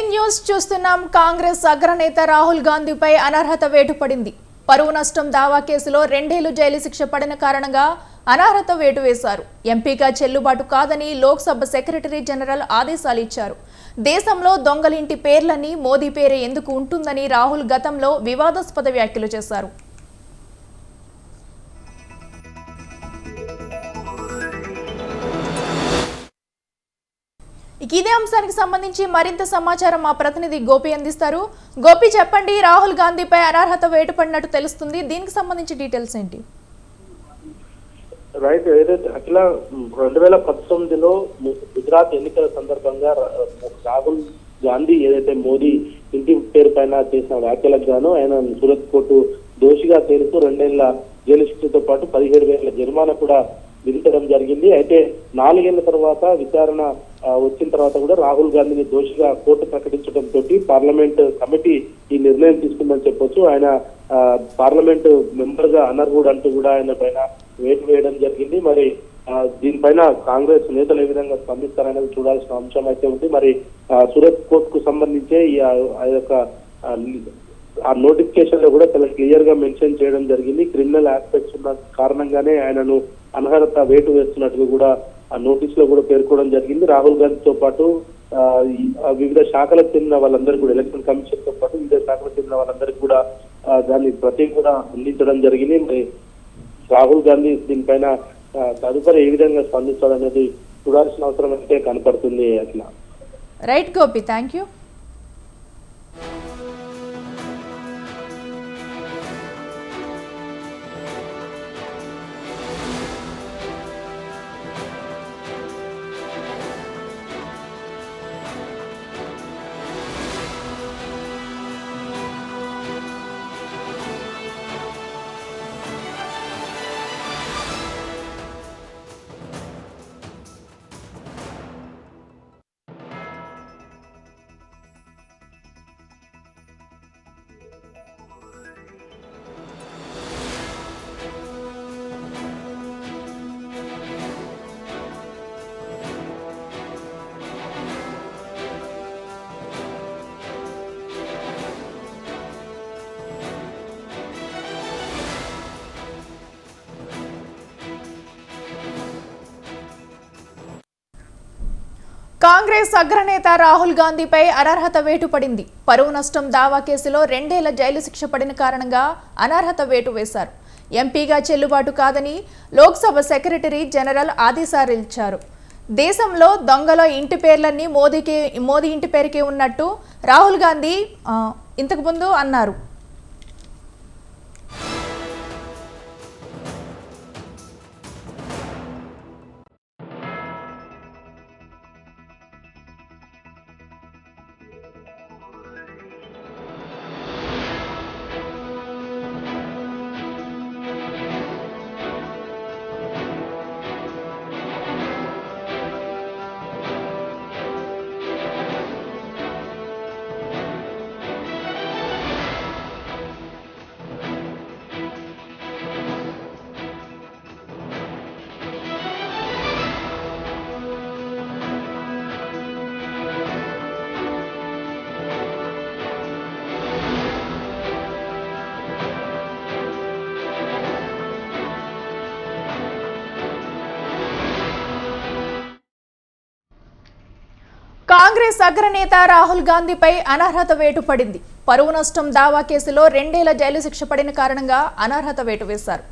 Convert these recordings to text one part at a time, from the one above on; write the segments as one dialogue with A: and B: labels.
A: Breaking news చూస్తున్నాం. కాంగ్రెస్ అగ్రనేత రాహుల్ గాంధీపై అనర్హత వేటు పడింది పరువు నష్టం దావా కేసులో రెండేళ్ళు జైలు శిక్ష పడిన కారణంగా అనర్హత వేటు వేశారు. ఎంపీగా చెల్లుబాటు కాదని లోక్సభ సెక్రటరీ జనరల్ ఆదేశాలు ఇచ్చారు. దేశంలో దొంగలింటి పేర్లని మోదీ పేరే ఎందుకు ఉంటుందని రాహుల్ గతంలో వివాదాస్పద వ్యాఖ్యలు చేశారు. ఇదే అంశానికి సంబంధించి మరింత సమాచారం మా ప్రతినిధి గోపి అందిస్తారు. గోపి చెప్పండి రాహుల్ గాంధీపై అనర్హత వేటు పడినట్టు తెలుస్తుంది. దీనికి సంబంధించి డీటెయిల్స్ ఏంటి?
B: రైట్ ఏదైతే అట్లా రెండు వేల పంతొమ్మిదిలో గుజరాత్ ఎన్నికల సందర్భంగా రాహుల్ గాంధీ ఏదైతే మోదీ ఇంటి పేరు పైన చేసిన వ్యాఖ్యలకు గాను ఆయన సూరత్ కోర్టు దోషిగా తేలుతూ రెండేళ్ళ జైలు శిక్షతో పాటు పదిహేడు వేల జరిమానా కూడా విధించడం జరిగింది. అయితే నాలుగేళ్ళ తర్వాత విచారణ వచ్చిన తర్వాత కూడా రాహుల్ గాంధీని దోషిగా కోర్టు ప్రకటించడం తోటి పార్లమెంట్ కమిటీ ఈ నిర్ణయం తీసుకుందని చెప్పొచ్చు. ఆయన పార్లమెంట్ మెంబర్గా అనర్హుడు అంటూ కూడా ఆయన పైన వేటు వేయడం జరిగింది. మరి దీనిపైన కాంగ్రెస్ నేతలు ఏ విధంగా స్పందిస్తారనేది చూడాల్సిన అంశం అయితే ఉంది. మరి సూరత్ కోర్టుకు సంబంధించే ఈ ఆ ఆ యొక్క ఆ నోటిఫికేషన్లో కూడా చాలా క్లియర్గా మెన్షన్ చేయడం జరిగింది. క్రిమినల్ ఆస్పెక్ట్స్ ఉన్న కారణంగానే ఆయనను అనర్హత వేటు వేస్తున్నట్టుగా కూడా ఆ నోటీస్లో కూడా పేర్కోవడం జరిగింది. రాహుల్ గాంధీతో పాటు ఆ, వివిధ శాఖలకు చెందిన వాళ్ళందరికీ కూడా ఎలక్షన్ కమిషన్తో పాటు వివిధ శాఖలకు చెందిన వాళ్ళందరికీ కూడా దాన్ని ప్రతి కూడా అందించడం జరిగింది. మరి రాహుల్ గాంధీ దీనిపైన తదుపరి ఏ విధంగా స్పందిస్తాడనేది చూడాల్సిన అవసరం అయితే కనపడుతుంది అట్లా
A: right Gopi thank you Congress అగ్రనేత రాహుల్ గాంధీపై అనర్హత వేటు పడింది. పరువు నష్టం దావా కేసులో రెండేళ్ళ జైలు శిక్ష పడిన కారణంగా అనర్హత వేటు వేశారు. ఎంపీగా చెల్లుబాటు కాదని లోక్సభ సెక్రటరీ జనరల్ ఆదేశాలు దేశంలో దొంగల ఇంటి పేర్లన్నీ మోదీకి మోదీ ఇంటి పేరుకే ఉన్నట్టు రాహుల్ గాంధీ ఇంతకుముందు అన్నారు. కాంగ్రెస్ అగ్రనేత రాహుల్ గాంధీపై అనర్హత వేటు పడింది. పరువు నష్టం దావా కేసులో రెండేళ్ళ జైలు శిక్ష పడిన కారణంగా అనర్హత వేటు వేశారు.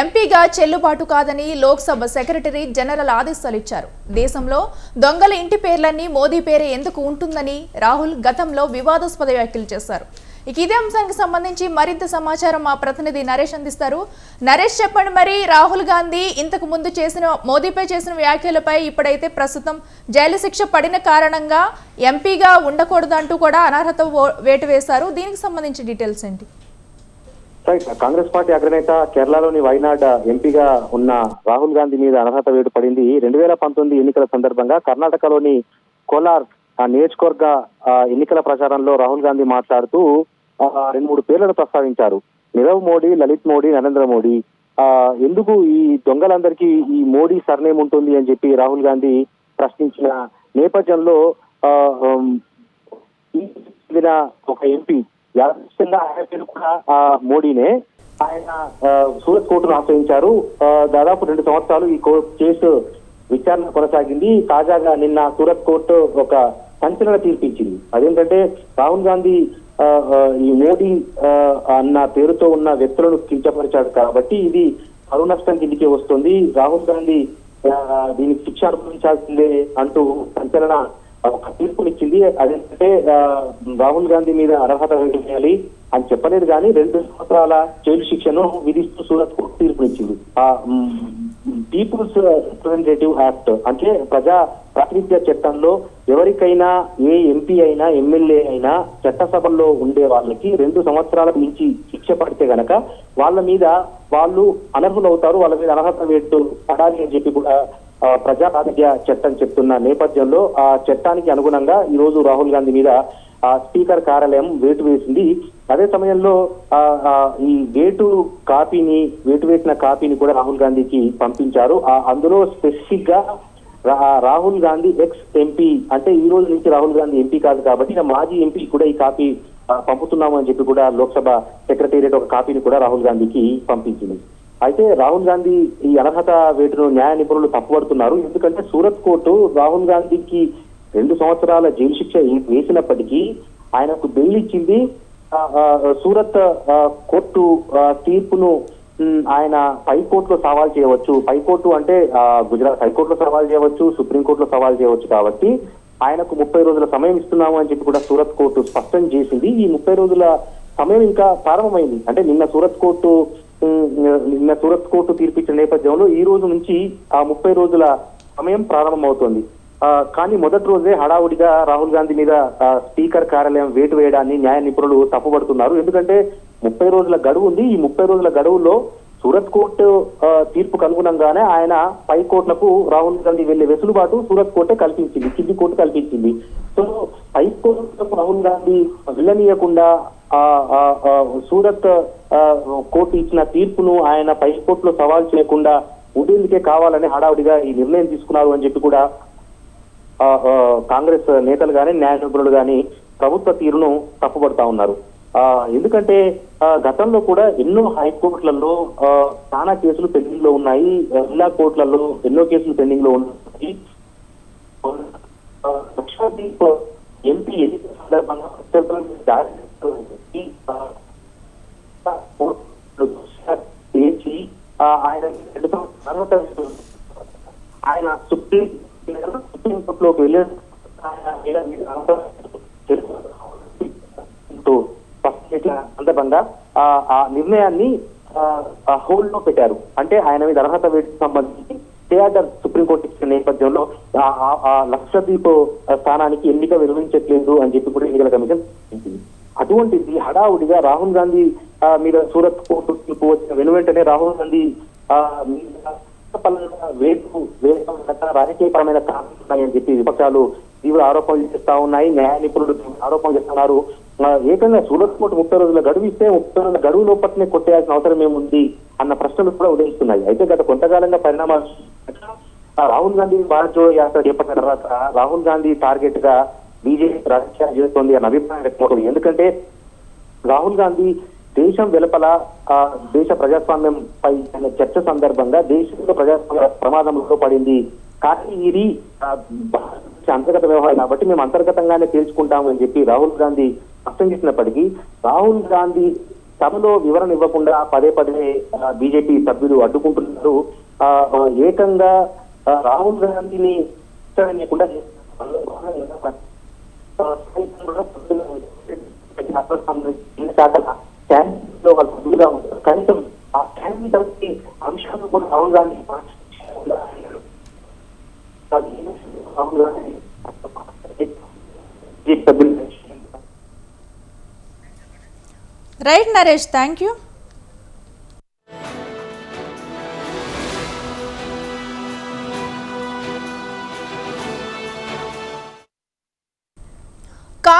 A: ఎంపీగా చెల్లుబాటు కాదని లోక్సభ సెక్రటరీ జనరల్ ఆదేశాలు ఇచ్చారు. దేశంలో దొంగల ఇంటి పేర్లన్నీ మోదీ పేరే ఎందుకు ఉంటుందని రాహుల్ గతంలో వివాదాస్పద వ్యాఖ్యలు చేశారు. ఇక ఇదే అంశానికి సంబంధించి మరింత సమాచారం మా ప్రతినిధి నరేష్ అందిస్తారు. నరేష్ చెప్పండి మరి రాహుల్ గాంధీ ఇంతకు ముందు చేసిన మోదీపై చేసిన వ్యాఖ్యలపై ఇప్పుడైతే ప్రస్తుతం జైలు శిక్ష పడిన కారణంగా ఎంపీగా ఉండకూడదంటూ కూడా అనర్హత వేటు వేశారు. దీనికి సంబంధించి డీటెయిల్స్ ఏంటి?
C: కాంగ్రెస్ పార్టీ అగ్రనేత కేరళలోని వైనాడ్ ఎంపీగా ఉన్న రాహుల్ గాంధీ మీద అనర్హత వేటు పడింది. రెండు వేల పంతొమ్మిది ఎన్నికల సందర్భంగా కర్ణాటకలోని కోలార్ నియోజకవర్గ ఎన్నికల ప్రచారంలో రాహుల్ గాంధీ మాట్లాడుతూ రెండు మూడు పేర్లను ప్రస్తావించారు. నీరవ్ మోడీ లలిత్ మోడీ నరేంద్ర మోడీ. ఆ ఎందుకు ఈ దొంగలందరికీ ఈ మోడీ సర్నేమ్ ఉంటుంది అని చెప్పి రాహుల్ గాంధీ ప్రశ్నించిన నేపథ్యంలో ఆ, చెందిన ఒక ఎంపీ యాదృష్టంగా ఆయన పేరు కూడా ఆ, మోడీనే. ఆయన సూరత్ కోర్టును ఆశ్రయించారు. దాదాపు రెండు సంవత్సరాలు ఈ కోర్టు కేసు విచారణ కొనసాగింది. తాజాగా నిన్న సూరత్ కోర్టు ఒక సంచలన తీర్పు ఇచ్చింది అదేంటంటే రాహుల్ గాంధీ ఆ, ఈ మోడీ అన్న పేరుతో ఉన్న వ్యక్తులను కించపరిచాడు కాబట్టి ఇది పరువు నష్టం కిందికి వస్తుంది. రాహుల్ గాంధీ దీనికి శిక్ష అనుభవించాల్సిందే అంటూ సంచలన ఒక తీర్పునిచ్చింది. అదేంటంటే ఆ, రాహుల్ గాంధీ మీద అర్హత వేయాలి అని చెప్పలేదు కానీ రెండు సంవత్సరాల జైలు శిక్షను విధిస్తూ సూరత్ కోర్టు తీర్పునిచ్చింది. ఆ పీపుల్స్ రిప్రజెంటేటివ్ యాక్ట్ అంటే ప్రజా ప్రాతినిధ్య చట్టంలో ఎవరికైనా ఏ ఎంపీ అయినా ఎమ్మెల్యే అయినా చట్టసభల్లో ఉండే వాళ్ళకి రెండు సంవత్సరాల మించి శిక్ష పడితే గనక వాళ్ళ మీద వాళ్ళు అనర్హులవుతారు వాళ్ళ మీద అనర్హత వేటు పడాలి అని చెప్పి కూడా ప్రజా ప్రాతినిధ్య చట్టం చెప్తున్న నేపథ్యంలో ఆ చట్టానికి అనుగుణంగా ఈ రోజు రాహుల్ గాంధీ మీద స్పీకర్ కార్యాలయం వేటు వేసింది. అదే సమయంలో ఆ, ఈ వేటు కాపీని వేటు వేసిన కాపీని కూడా రాహుల్ గాంధీకి పంపించారు. అందులో స్పెసిఫిక్గా రాహుల్ గాంధీ ఎక్స్ ఎంపీ అంటే ఈ రోజు నుంచి రాహుల్ గాంధీ ఎంపీ కాదు కాబట్టి మాజీ ఎంపీ కూడా ఈ కాపీ పంపుతున్నాము అని చెప్పి కూడా లోక్సభ సెక్రటేరియట్ ఒక కాపీని కూడా రాహుల్ గాంధీకి పంపించింది. అయితే రాహుల్ గాంధీ ఈ అనర్హత వేటును న్యాయ నిపుణులు తప్పుపడుతున్నారు ఎందుకంటే సూరత్ కోర్టు రాహుల్ గాంధీకి రెండు సంవత్సరాల జైలు శిక్ష వేసినప్పటికీ ఆయనకు బెయిల్ ఇచ్చింది సూరత్ కోర్టు తీర్పును ఆయన హైకోర్టులో సవాల్ చేయవచ్చు. హైకోర్టు అంటే ఆ, గుజరాత్ హైకోర్టులో సవాల్ చేయవచ్చు సుప్రీంకోర్టులో సవాల్ చేయవచ్చు కాబట్టి ఆయనకు ముప్పై రోజుల సమయం ఇస్తున్నాము అని చెప్పి కూడా సూరత్ కోర్టు స్పష్టం చేసింది. ఈ ముప్పై రోజుల సమయం ఇంకా ప్రారంభమైంది. అంటే నిన్న సూరత్ కోర్టు నిన్న సూరత్ కోర్టు తీర్పిచ్చిన నేపథ్యంలో ఈ రోజు నుంచి ఆ ముప్పై రోజుల సమయం ప్రారంభమవుతోంది. కానీ మొదటి రోజే హడావుడిగా రాహుల్ గాంధీ మీద స్పీకర్ కార్యాలయం వేటు వేయడాన్ని న్యాయ నిపుణులు తప్పుపడుతున్నారు. ఎందుకంటే ముప్పై రోజుల గడువు ఉంది. ఈ ముప్పై రోజుల గడువులో సూరత్ కోర్టు తీర్పు తీర్పుకు అనుగుణంగానే ఆయన పై కోర్టులకు రాహుల్ గాంధీ వెళ్ళే వెసులుబాటు సూరత్ కోర్టే కల్పించింది కింది కోర్టు కల్పించింది. సో పై కోర్టులకు రాహుల్ గాంధీ వెళ్ళనీయకుండా ఆ, సూరత్ ఆ, కోర్టు ఇచ్చిన తీర్పును ఆయన పై కోర్టులో సవాల్ చేయకుండా ఉండేందుకే కావాలని హడావుడిగా ఈ నిర్ణయం తీసుకున్నారు అని చెప్పి కూడా కాంగ్రెస్ నేతలు కానీ న్యాయ నిపుణులు కానీ ప్రభుత్వ తీరును తప్పుపడతా ఉన్నారు. ఆ, ఎందుకంటే గతంలో కూడా ఎన్నో హైకోర్టులలో ఆ, చాలా కేసులు పెండింగ్లో ఉన్నాయి జిల్లా కోర్టులలో ఎన్నో కేసులు పెండింగ్లో ఉన్నాయి ఎంపీ ఎన్నికల సందర్భంగా ఆయన ఆయన సుప్రీం సుప్రీం కోర్టులోకి వెళ్ళి సందర్భంగా ఆ ఆ నిర్ణయాన్ని హోల్డ్లో పెట్టారు. అంటే ఆయన మీద అర్హత వేటికి సంబంధించి థియేటర్ సుప్రీంకోర్టు ఇచ్చిన నేపథ్యంలో ఆ- ఆ- లక్షద్వీప్ స్థానానికి ఎన్నిక విరమించట్లేదు అని చెప్పి కూడా ఎన్నికల కమిషన్ అటువంటిది హడావుడిగా రాహుల్ గాంధీ మీద సూరత్ కోర్టు వచ్చిన వెను వెంటనే రాహుల్ గాంధీ ఆ, మీద పరంగా వేటు వేయడం రాజకీయపరమైన కారణాలు ఉన్నాయని చెప్పి విపక్షాలు తీవ్ర ఆరోపణలు చేస్తా ఉన్నాయి. న్యాయ నిపుణులు ఆరోపణలు చేస్తున్నారు ఏకంగా సూరత్ కోర్టు ముప్పై రోజుల గడువు ఇస్తే ముప్పై రోజుల గడువు లోపలనే కొట్టేయాల్సిన అవసరం ఏముంది అన్న ప్రశ్నలు కూడా ఉదయిస్తున్నాయి. అయితే గత కొంతకాలంగా పరిణామాలు రాహుల్ గాంధీ భారత్ జోడో యాత్ర చేపట్టిన తర్వాత రాహుల్ గాంధీ టార్గెట్గా బీజేపీ రాజకీయాలు చేస్తోంది అన్న అభిప్రాయం వ్యక్తమవుతుంది ఎందుకంటే రాహుల్ గాంధీ దేశం వెలుపల ఆ, దేశ ప్రజాస్వామ్యం పై చర్చ సందర్భంగా దేశంలో ప్రజాస్వామ్య ప్రమాదంలో పడింది. కానీ ఇది భారతదేశ అంతర్గత వ్యవహారం కాబట్టి మేము అంతర్గతంగానే తేల్చుకుంటాము అని చెప్పి రాహుల్ గాంధీ స్పష్టం చేసినప్పటికీ రాహుల్ గాంధీ సభలో వివరణ ఇవ్వకుండా పదే పదే బీజేపీ సభ్యులు అడ్డుకుంటున్నారు. ఆ, ఏకంగా రాహుల్ గాంధీని లేకుండా వాళ్ళు సభ్యులుగా ఉంటారు కనీసం ఆ క్యాండిడేట్ అంశాలు కూడా Rahul Gandhi Rahul Gandhi
A: right Naresh thank you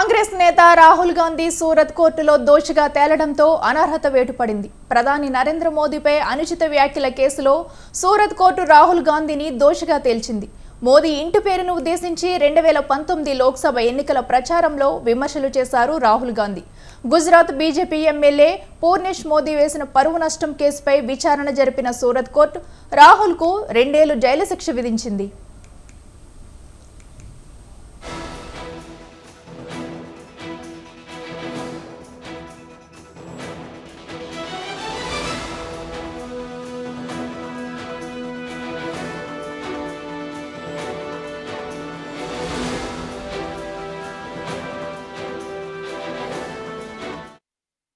A: Congress నేత రాహుల్ గాంధీ సూరత్ కోర్టులో దోషిగా తేలడంతో అనర్హత వేటుపడింది. ప్రధాని నరేంద్ర మోదీపై అనుచిత వ్యాఖ్యల కేసులో సూరత్ కోర్టు రాహుల్ గాంధీని దోషిగా తేల్చింది. మోదీ ఇంటి పేరును ఉద్దేశించి రెండు వేల పంతొమ్మిది లోక్సభ ఎన్నికల ప్రచారంలో విమర్శలు చేశారు రాహుల్ గాంధీ. గుజరాత్ బీజేపీ ఎమ్మెల్యే పూర్ణేష్ మోదీ వేసిన పరువు నష్టం కేసుపై విచారణ జరిపిన సూరత్ కోర్టు రాహుల్కు రెండేళ్ళు జైలు శిక్ష విధించింది.